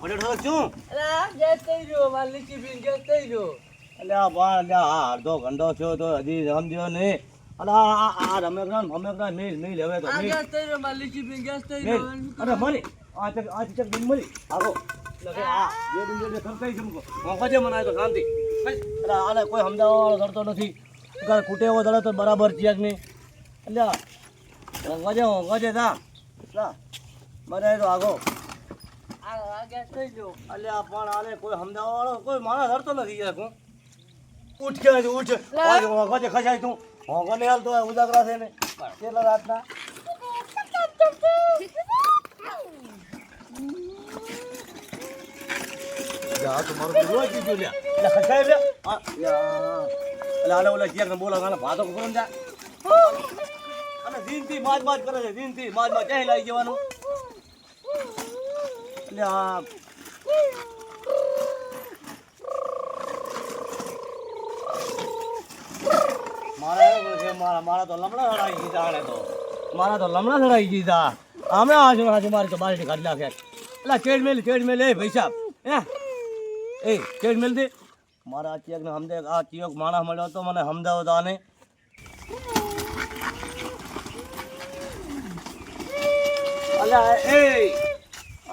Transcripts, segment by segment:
Gas થઈ ગયો એટલે આ બા એટલે આ અડધો ઘંટો થયો તો હજી સમજ્યો નહીં. અરે આ રમેકડા ને ભમેકડા મિલ મિલ હવે તો મિલ. ગેસ થઈ ગયો માર લીચી પીન ગેસ થઈ ગયો અરે મળી. આ ચક આ ચક બિન મળી. આગો લગે કે આ બે બિન બે ખરકાઈ જમકો મોકજે મને તો શાંતિ અરે આને કોઈ સમજાવવા વાળો કરતો નથી. ઘર ખૂટે એવો દડે તો બરાબર છે કે નહીં. એટલે મોકજે મોકજે તા મરે તો આગો. અલ્યા પણ આને કોઈ સમજાવવા વાળો કોઈ માણસ હરતો નથી યાર હું ઉઠ કે ઉઠ. વાગે વાગે ખસાય તું. હોગો ને હાલ તો ઉજાગરા છે ને. કેટલા રાતના? જા તો મારું કીધું લ્યા. એટલે ખસાય લે એટલે આલે ઓલા ને બોલા ગાને ભાતો કોણ જા અને દિનથી માજ માજ કરે છે દિનથી માજ માજ ક્યાંય લાગી જવાનું? એટલે મારા તો લમણા સડાઈ ગીધા તો. મારા તો લમણા સડાઈ દીધા અમે આજુ આજુ મારી તો બારી કાઢી નાખે. એટલે ચેડ મેલ ચેડ મેલ એ પૈસા હે? એ ચેડ મેલ દે મારા આ ચેક ને સમજે આ ચિયક માણસ મળ્યો તો મને સમજાવો તો આને. અલ્યા, એ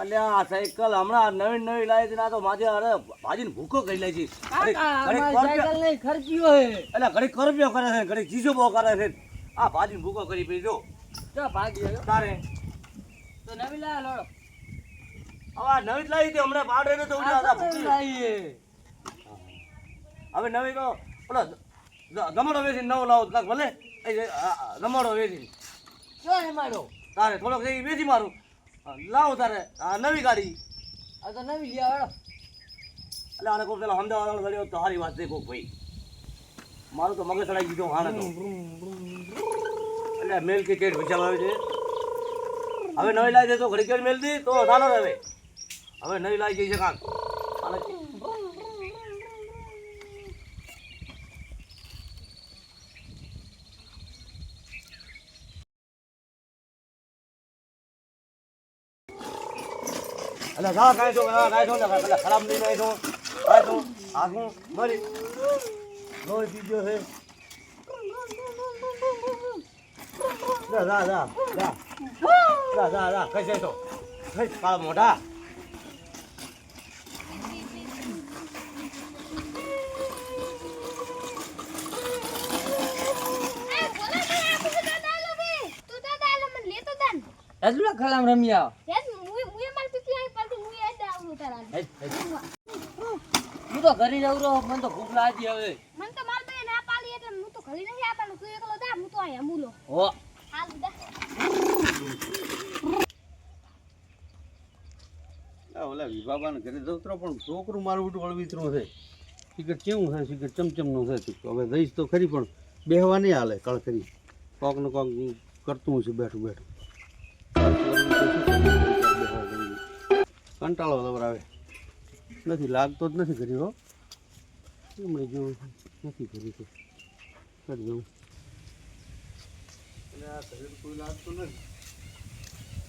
અલ્યા આ સાયકલ હમણાં નવી નવી લાવી હતી ના તો માજે અરે ભાજીને ભૂકો કરી લે છે. સાયકલ નહીં ખર્ચ્યો હે. એટલે ઘડી કરપ્યો કરે છે ઘડી ચીજો બહુ કરે છે. આ ભાજીને ભૂકો કરી પી જો ભાગી તારે. તો નવી લાયા લોડો હવે આ નવી જ લાવી હતી હમણાં પાડે ને તો ઉડા હવે નવી તો ઓલો રમડો વેચીને નવો લાવો ભલે. ગમડો વેચીને. શું હે મારો તારે થોડોક જઈ વેચી મારું. લાવો તારે. આ નવી ગાડી. આ તો નવી લઈ આવો એટલે આને કોઈ પેલા અમદાવાદ ગળ્યો તો સારી વાત દેખો ભાઈ. મારું તો મગજ ચડાઈ દીધો હાલ તો. એટલે મેલ કેટ વિચાર આવે છે? હવે નવી લાવી દે તો ઘડી કેળ મેલ દી તો ચાલો રહે હવે. નવી લાવી જઈ છે કાંક. આને એટલે જા કાંઈ તો કાંઈ તો ને પેલા ખરાબ નહીં કાંઈ તો કાંઈ તો આખું મરી લોહી પીજો છે જા જા જા જા જા જા જા કઈ જાય તો કઈ કાળા મોઢા હજુ ખલામ રમી આવો હું તો ઘરે જવું રહો મને તો ભૂખ લાગી હવે. હો ઓલા વિભાબાને ઘરે જવતરો પણ છોકરું મારું બધું અળવિતરું છે. સિગરેટ કેવું છે? સિગરેટ ચમચમનું છે હવે જઈશ તો ખરી પણ બેહવા નહીં હાલે કળ કરી કોક ને કોક કરતું છે બેઠું બેઠું. કંટાળો દવરાવે નથી લાગતો જ નથી કર્યો હો. હમણાં જેવું નથી કરી તો કરી દઉં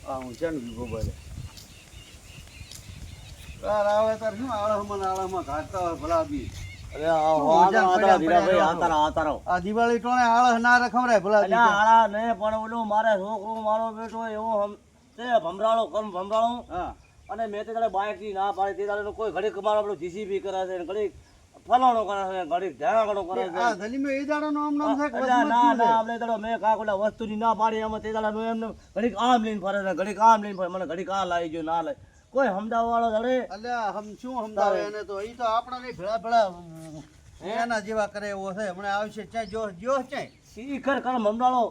આ હું છે ને વિભોબાને તાર આવે તાર શું આળહમાં આળહમાં ઘાટતા હોય ભલા બી. અરે આ દિવાળી ટોણે આળહ ના રખવરાય ભલા આળા નહીં પણ ઓલું મારે છોકરો મારો બેટો એવો હમ- ભમરાળો કરું ભમરાળો. હા. અને મેં તે તારે બાઇકથી ના પાડી તે તારે કોઈ ઘડીક મારો આપણો જીસીબી કરે છે ઘડીક ફલાણો કરે છે ઘડીક ઢેરાગણો કરે છે. આ ધલીમાં એ દાડાનું આમ નામ છે ના ના આપણે દાડો મેં કાંક ઓલા વસ્તુની ના પાડી એમાં તે દાડે એમને ઘડીક આમ લઈને ફરે છે ઘડીક આમ લઈને ફરે મને ઘડીક આ લાવી ગયો ના લાવી. કોઈ સમજાવવા વાળો ધડે અલ્યા હમ શું સમજાવે એને તો ઈ તો આપણા નહીં ભેળા ભેળા એના જેવા કરે એવો છે. હમણાં આવશે ચાય જો જો ચાય. શીખર કર મમડાળો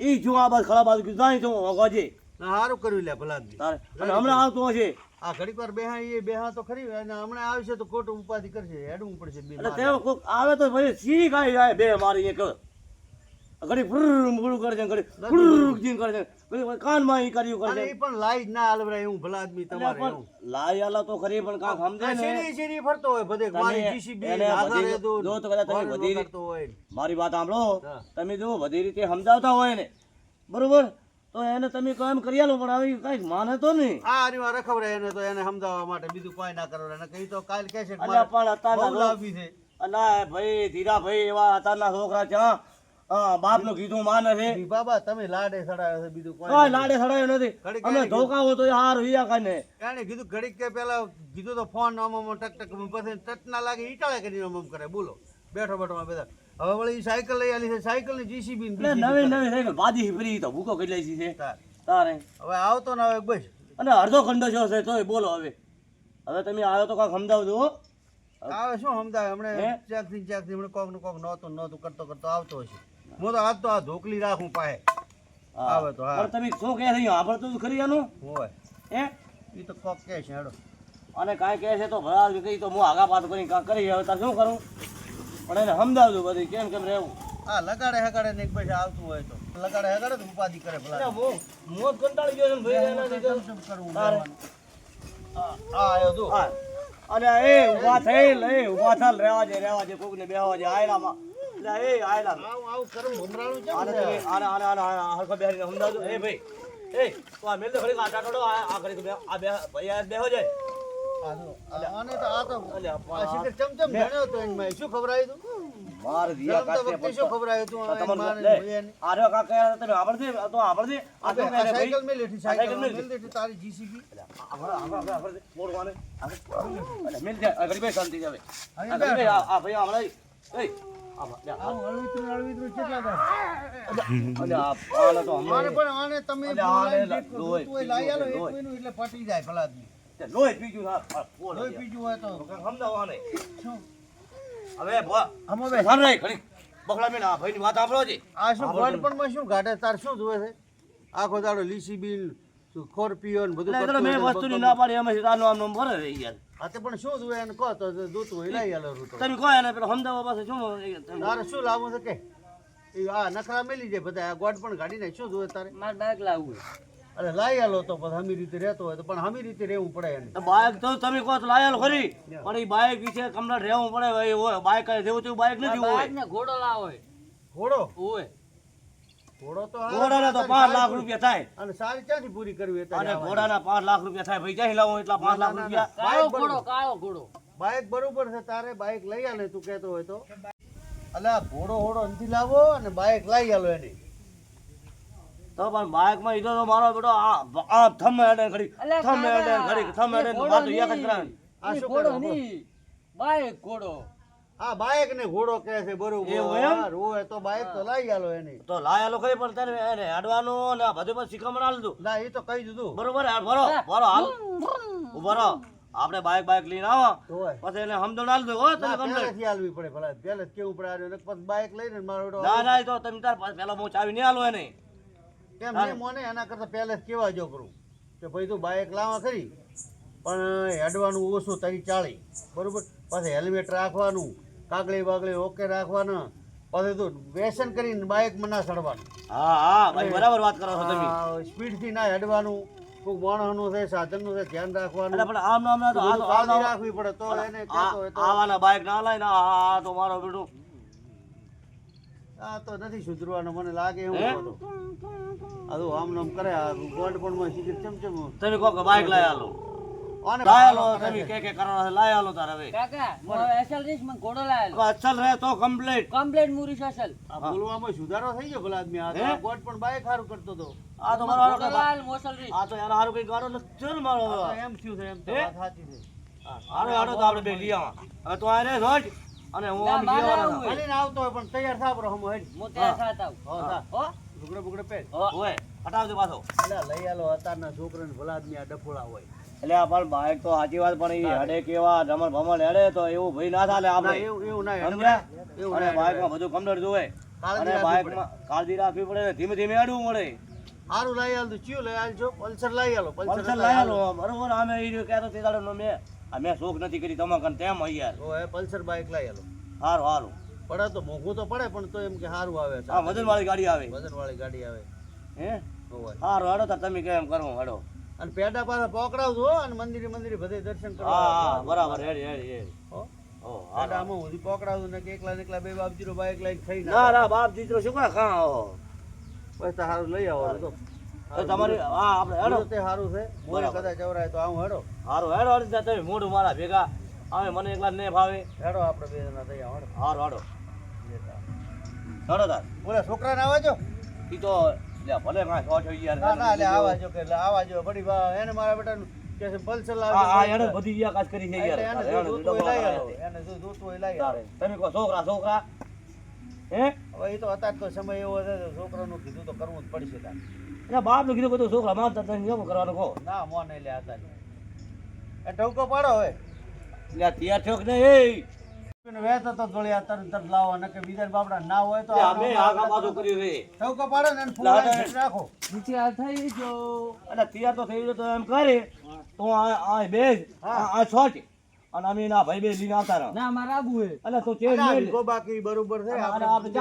ઈ જો આ બાદ ખરાબ બાજુ નહીં તો ગોજે સારું કર્યું લે ભલા તારે. અને હમણાં આવતો છે આ ઘડીક વાર બેહા એ બેહા તો ખરી અને હમણાં આવશે તો ખોટું ઉપાધિ કરશે હેડવું પડશે બે તેઓ કોક આવે તો પછી સીધી કાઢી જાય બે મારી એક. ઘડી ફૂરું કરે છે ઘડી ફૂરું જીન કરે છે ઘડી કાનમાં ઈ કર્યું કરે છે પણ લાઈ જ ના હાલવરાય એવું ભલા આદમી તમારે પણ લાઈ આલા તો ખરી પણ કાંક સમજે ને. શેરી શેરી ફરતો હોય બધે તમે મારી જીસીબી આગળ બધી- જો તો કદાચ તમે બધી- વગાડતો મારી વાત સાંભળો. તમે જો બધી રીતે સમજાવતા હોય ને. બરોબર? તો એને તમે કહો એમ કરી આલો પણ આવી કંઈક માને તો નહીં. આ અનિવાર રખવડે એને તો એને સમજાવવા માટે બીજું કોઈ ના કરો એને કઈ તો કાલ કે છે અલ્યા પણ અતારના લાવી છે. અલા ભાઈ ધીરા ભાઈ એવા અતારના છોકરા ત્યાં બાપનું કીધું માને છે. બાબા તમે લાડે સડાયો છે બીજું કોઈ લાડે સડાયો નથી. અમે ધોકાવો તો હાર હિયા કાને એને કીધું ઘડીક કે પેલા કીધું તો ફોન આમ ટક ટક પછી ટચ ના લાગે ઈટાળે કરીને આમ કરે. બોલો. બેઠો બેઠો બધા. હવે વળી સાયકલ લઈ આલી છે સાયકલની જીસીબી ને નવી નવી સાયકલ બાજી ફરી તો ભૂકો કેટલી છે. તારે. હવે આવતો ના હવે બસ. અને અડધો ખંડો છો છે તોય બોલો હવે. હવે તમે આવ્યો તો કાંઈક સમજાવજો. આવે શું સમજાવે? હમણે હે? ચેકથી ચેકથી હમણે કોકનું કોક નહોતું નહોતું કરતો કરતો આવતો હશે. હું તો આજ તો આ ધોકલી રાખું પાસે. આવે તો હા. તમે શું કહે છે આપણે તો ખરી આનું? હોય. હે? એ તો કોક કે છે હેડો. અને કાંઈ કહે છે તો ભરાવ કઈ તો હું આગા પાત કરી કાંઈક કરી હવે તાર શું કરું? પણ એને સમજાવજો બધી કેમ કેમ રહેવું. હા લગાડે હગાડે ને એક પૈસા આવતું હોય તો. લગાડે હગાડે તો ઉપાધિ કરે ભલા. જ કંટાળી ગયો છું ભાઈ એના લીધે. કરવું હા આયો તું હા. અને એ ઊભા થયેલ એ ઊભા થાલ રહેવા જે રહેવા જે કોકને બેહવા આયલામાં. એટલે એ આયલામાં. આવું આવું કરું ભમરાણું છે? આને આને આને આને હરખો બેહાડીને સમજાવજો. એ ભાઈ એ તો આ મેલ દે ખડી આટા ટોડો આ આ બે ભાઈ બેહો જાય. તમે એટલે પટી જાય ભલાદમી. લોહી પીજું ના લોહી પીજું હોય તો. સમજાવવા નહીં. શું? હવે ભા આમાં બે- સાંભળાય ઘડી બકલા મેં આ ભાઈની વાત સાંભળો છે. આ શું ગોળપણમાં શું ઘાટે? તાર શું જોવે છે? આખો દાડો લીસી બિલ સ્કોર્પિયો ને બધું એટલે મેં વસ્તુની ના પાડી અમે સીધા નામ ભરે રહી યાર હા તે પણ શું જોવે એને? કહો તો જોતું હોય લઈ આલો રૂટો. તમે કહો એને પેલા સમજાવવા પાસે શું તારે શું લાવવું છે કે? આ નખરા મેલી જાય બધા આ ગોડ પણ ગાડી નાખ શું જોવે તારે? મારે બાઈક લાવવું છે. અરે લાઈ આલો તો પછી હમી રીતે રહેતો હોય તો પણ હમી રીતે રહેવું પડે એને. બાઇક તો તમે કહો તો લાયેલો ખરી. પણ એ બાઇક વિશે કમલા રહેવું પડે ભાઈ હોય બાઇક જેવું તેવું બાઇક નથી હોય બાઈક ને ઘોડો લાવો હોય. ઘોડો? હોય. ઘોડો તો ઘોડાના તો પાંચ લાખ રૂપિયા થાય. અને સારી ક્યાંથી પૂરી કરવી અને ઘોડાના પાંચ લાખ રૂપિયા થાય. ભાઈ ક્યાંથી લાવો એટલા પાંચ લાખ રૂપિયા? કાળો બાઈક ઘોડો. કાળો ઘોડો. બાઇક બરોબર છે તારે બાઇક લઈ આલે તું કહેતો હોય તો. અલા ઘોડો ઘોડો નથી લાવો અને બાઇક લઈ આલો એની. તો પણ બાઇકમાં ઈધો તો મારો બેટો આ આ થમ હેડે ખડી થમ હેડે ખડી થમ હેડે વાત એક જ. આ શું ઘોડો ની. બાઈક ઘોડો. આ બાઇક ને ઘોડો કહે છે બરોબર? રોવે તો બાઇક તો લઈ આલો એની. તો લાયેલો ખરી પણ તને એને હેડવાનું ને આ બધું પણ શીખમણ આલી ના એ તો કહી દીધું. બરોબર હાલ ભરો ભરો હાલ. ઊભો રહો. આપણે બાઇક બાઇક લઈને આવો. પછી એને સમજણ આલી દો હો તને કમ્પ્લેટ આલવી પડે ભલા. પહેલે કેવું પડે આને પછી બાઇક લઈને મારો બેટો ના ના તો તમે તાર પેલા હું ચાવી નહીં આલો એને. કેમ નહીં મોને? એના કરતા પહેલે કેવા જો કરું? કે ભાઈ તું બાઇક લાવા ખરી પણ હેડવાનું ઓછું તારી ચાળી. બરોબર? પાછું હેલ્મેટ રાખવાનું કાગળી બાગળી ઓકે રાખવાના. પાછું તું વ્યસન કરીને બાઇકમાં ના ચડવાનું. હા હા ભાઈ બરાબર વાત કરો છો તમે. આ સ્પીડથી ના હેડવાનું. કોઈ માણસનું છે સાધનનું છે ધ્યાન રાખવાનું. એટલે પણ આમ નામ ના તો રાખવી પડે તો એને આ- કહેતો હોય તો. આવાના બાઇક ના લાય ને આ તો મારો બેટું આ તો નથી સુધરવાનું મને લાગે એવું આ તો આમ નામ કરે આ ગોલ્ડ પણ માં સિગરેટ ચમ ચમ તમે કહો કે બાઇક લાય આલો. ઓને લાય આલો તમે કે કે કરો છે લાય આલો તારે હવે. કાકા હું હવે રીસ મને ઘોડો હવે અસલ રહે તો કમ્પ્લીટ કમ્પ્લેટ મુરીશ અસલ. આ બોલવામાં સુધારો થઈ ગયો ભલા આદમી. આ તો હે? પણ બાઈક હારું કરતો તો આ તો મારો હારો ઘોડો મોસલ રહીશ. આ તો યાર હારું કઈ ગાડો ચલ મારો એમ થયું છે એમ તો વાત સાચી છે. હારો હારો તો આપણે બે લઈ હવે તો આ રે રોજ. અને હું આમ ગયો આવું હતા. આવતો હોય પણ તૈયાર થા બરો હમો હેડ હું તૈયાર થા આવું. હો થા હો. લુગડે બુગડે પહેર ઓય હટાવજો પાછો. એટલે લઈ આલો અત્યારના છોકરાને ભલા આદમી આ ડફોળા હોય. એટલે આ પણ બાઈક તો સાચી વાત પણ એ હડે કેવા ધમણ ભમણ હેડે તો એવું ભઈ ના થાલે આપણે. એવું એવું ના હેડ સમજ્યા? એવું અને ના બાઈકમાં બધું કમડર જોવે. કાળજી અને રાખવી બાઈકમાં કાળજી રાખવી પડે ધીમે ધીમે હડવું પડે હારું લઈ આલ ચિયો લઈ આલજો પલ્સર લઈ આલો પલ્સર લઈ આલો બરોબર અમે એ રહ્યું કહેતો તે દાડો મેં. આ મેં શોખ નથી કરી તમારે કન તેમ યાર ઓ હે પલ્સર બાઈક લઈ આલો. સારું સારું પડે તો મોંઘું તો પડે પણ તો એમ કે સારું આવે છે. આ વજન વાળી ગાડી આવે. વજન વાળી ગાડી આવે. હે? હોય સારું હાડો તો તમે કેમ કરો હાડો. અને પેડા પાછા પકડાવજો હો, અને મંદિરે મંદિરે બધે દર્શન કરો હા બરાબર હેડી હેડી હેડી. હો? હારું. આમાં સુધી પકડાવજો ને કે એકલા એકલા બે બાપજીરો બાઈક લઈને ખાઈ ના ના બાપજીરો શું કા ખાં તો સારું લઈ આવો તો. તો તમારી હા આપણે હેડો. તે સારું છે. મોરે કદાચ જવરાય તો આવું હેડો. હારું હેડો હારી તમે મોઢું મારા ભેગા. આવે મને એકલા નહીં ફાવે હેડો આપણે બે જણા થઈ આવો હેડો. હેડો તાર. ઓલા છોકરાને આવવાજો ઈ તો લે ભલે કાંઈ સો થઈ યાર ના ના લે આવવાજો કે લે બડી બા એને મારા બેટાનું કે છે પલ્સર હા લાવજો બધી યા કાજ કરી છે યાર. એને હેડો, જો જોતું લઈ આવો એને. જો લઈ આવો તમે કહો છોકરા છોકરા. હે? હવે એ તો અત્યારે તો સમય એવો છોકરાનું કીધું તો કરવું જ પડશે તાર. એટલે બાપનું કીધું બધું છોકરા માનતા તને કેવું કરવાનું કહો? ના મોં નહીં લે અત્યારે. એ ટવકો પાડો હવે. એટલે તૈયાર થયો નહીં? એને વેચ હતો થોડી આ તરત તરત લાવો નકે બીજા બાપડા ના હોય તો અમે આગા પાછું કર્યું છે. ટવકો પાડો ને ફૂલ રાખો. નીચે આ થઈ ગયો. એટલે તૈયાર તો થઈ ગયો તો એમ કરે. તો આ આ બે આ આ છોટ અને અમે એના ભાઈ બે લઈને આવતા રહ્યા ના મારે આબુ હે તો બાકી બરોબર છે આપણે આપણે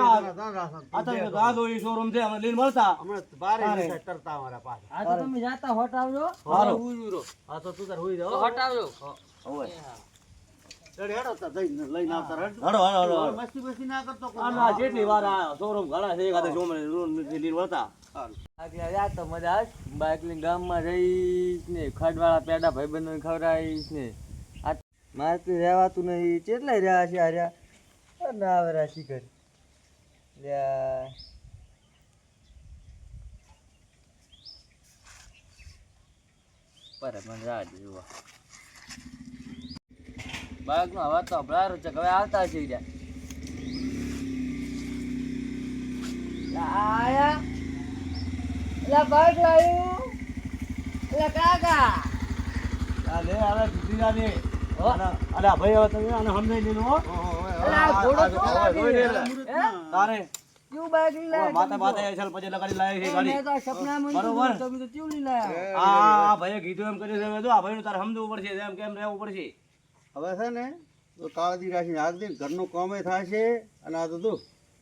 આ ઈ શોરૂમ છે અમે લઈને મળતા. બારે અમારા પાસે આ તો તમે જાતા હારું. તો તું તાર હોઈ ના બાઇક ગામમાં રહીશ ને ખડવાળા પેડા ભાઈ બંધ ખવડાવીશ ને. મારે તો રહેવાતું નહીં. કેટલાય રહ્યા છે હાર્યા ના આવે રાશી ઘર લ્યા. પર મને રાહ જોવા. નો અવાજ તો અભડારો છે હવે આવતા છે આયા. એલા બાઈક લાવ્યું એલા કાકા. આ લે આવે ને અલા ભાઈ હવે તમે આને સમજાઈ હવે. અલા, ઘોડો તો? તારે. ક્યું બાઈક લઈ લાયા? માથે માથે એસલ પછી લગાડી લાવી છે ગાડી મેં તો બરોબર. તમે તો કેવું લઈ લાયા? આ આ ભાઈએ કીધું એમ કરી છે તો જો આ ભાઈનું તારે સમજવું પડશે એમ કેમ રહેવું પડશે. હવે છે ને તો કાળજી રાખીને આગ દે ઘરનું કામે થશે અને આ તો તું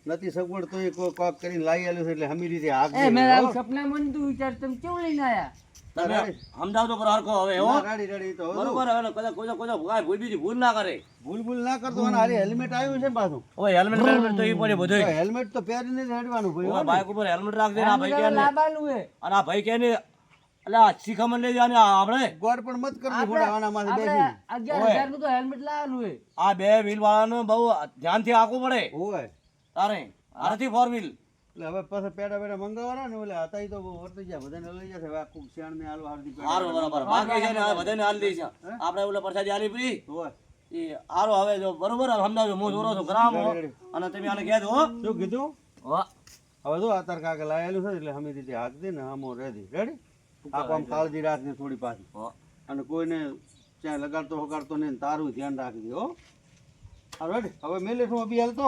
નથી સગવડ તો એ કોઈ કોક કરીને લાવી આલ્યું છે એટલે હમી રીતે આગ એ મેં સપના સપનામાં તું વિચાર તમે કેવું લઈને આયા તમે સમજાવતો કરો હરખો હવે હો. રેડી રેડી તો બરોબર હવે કદાચ કોઈ કોઈ કોઈ ભૂલ બીજી ભૂલ ના કરે. ભૂલ ભૂલ ના કરતો અને હારી હેલ્મેટ આવ્યું છે પાછું. હવે હેલ્મેટ હેલ્મેટ તો એ પડે બધું. હેલ્મેટ તો પહેરીને જ ભાઈ હો બાઈક ઉપર હેલ્મેટ રાખજે આ ભાઈ કે ને. લાબાનું હે અને આ ભાઈ કે ને એટલે આ શિખામણ લઈ જવાની આપણે. ગોડ પણ મત કરજો થોડા આના આપણે બેસી અગિયાર હજારનું તો હેલ્મેટ લાવેલું હે આ બે વ્હીલ વાળાનું બહુ ધ્યાનથી આખું પડે. હોય તારે આરથી ફોર વ્હીલ એટલે હવે પાછા પેડા પેડા મંગાવવાના ને એટલે હતા તો બહુ વર્તી જાય બધાને લઈ જશે. હવે આખું શિયાળ ને હાલવા હાલતી સારું બરાબર. બાકી છે ને બધાને હાલ દઈ છે. આપણે ઓલા પરસાદી હાલી પડી. હોય. એ આરો હવે જો બરોબર સમજાવજો હું જોરો છું ગ્રામ અને તમે આને કહેજો શું કીધું? વાહ. હવે જો આતર કાકે લાયેલું છે એટલે હમી દીધી હાથ દે ને આમો રેડી. રેડી? આપ આમ કાળજી રાખને થોડી પાછી. અને કોઈને ત્યાં લગાડતો વગાડતો નહીં તારું ધ્યાન રાખજો હો. હા રેડી. હવે મેલે શું અભી હાલતો?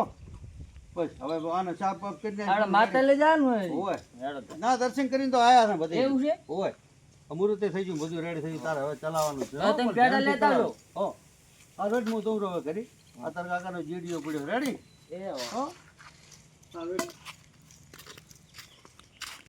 બસ હવે આને ચાપ પાપ કરી માતા લઈ જવાનું હોય. ના દર્શન કરીને તો આયા છે બધે. એવું છે? હોય અમૃતે થઈ ગયું બધું રેડી થઈ ગયું. તારે હવે ચલાવવાનું છે. તમે પેડા લેતા જાઓ. હો. આ રેડ હું તો હવે કરી અત્યારે કાકાનો જીડીઓ પડ્યો. રેડી એ હો. રેડી